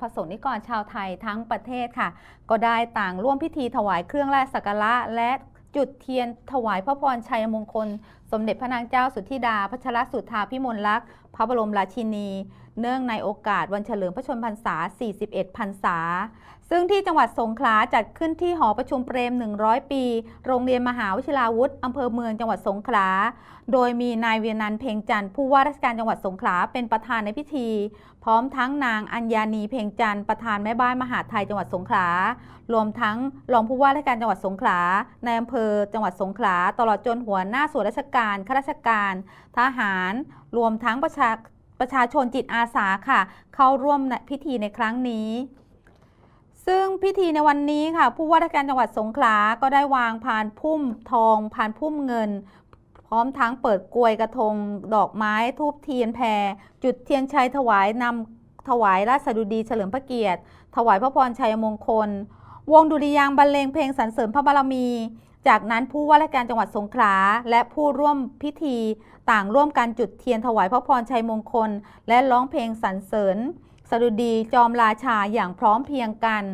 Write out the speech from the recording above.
พระสงฆ์นิกรชาวไทยทั้งประเทศค่ะ ก็ได้ต่างร่วมพิธีถวายเครื่องราชสักการะและจุดเทียนถวายพระพรชัยมงคล สมเด็จพระนางเจ้าสุทธิดา พัชรสุธาพิมลลักษณ์พระบรมราชินี เนื่องในโอกาสวันเฉลิมพระชนมพรรษา 41 พรรษา ซึ่งที่จังหวัดสงขลาจัดขึ้นที่หอประชุมเปรม 100 ปี โรงเรียนมหาวิทยาลาวุธอำเภอเมืองจังหวัดสงขลา โดยมีนายเวียนันท์เพ็งจันทร์ผู้ว่าราชการจังหวัดสงขลาเป็นประธานในพิธี พร้อมทั้งนางอัญญานีเพ็งจันทร์ประธานแม่บ้านมหาไทยจังหวัดสงขลา รวมทั้งรองผู้ว่าราชการจังหวัดสงขลา ในอำเภอจังหวัดสงขลา ตลอดจนหัวหน้าส่วนราชการข้าราชการ ทหาร รวมทั้งประชา ประชาชนจิตอาสาค่ะ เข้าร่วมในพิธีในครั้งนี้ ซึ่งพิธีในวันนี้ค่ะ ผู้ว่าราชการจังหวัดสงขลา ก็ได้วางพานพุ่มทองพานพุ่มเงิน พร้อมทั้งเปิดกลวยกระทง ดอกไม้ทูบเทียนแพร จุดเทียนชัยถวายนำถวายราชดุดีเฉลิมพระเกียรติ ถวายพระพรชัยมงคล วงดุริยางบรรเลงเพลงสรรเสริญพระบารมี จากนั้นผู้ว่าราชการจังหวัดสงขลาและผู้ร่วมพิธีต่างร่วมกันจุดเทียนถวายพระพรชัยมงคล และร้องเพลงสรรเสริญสดุดีจอมราชาอย่างพร้อมเพรียงกัน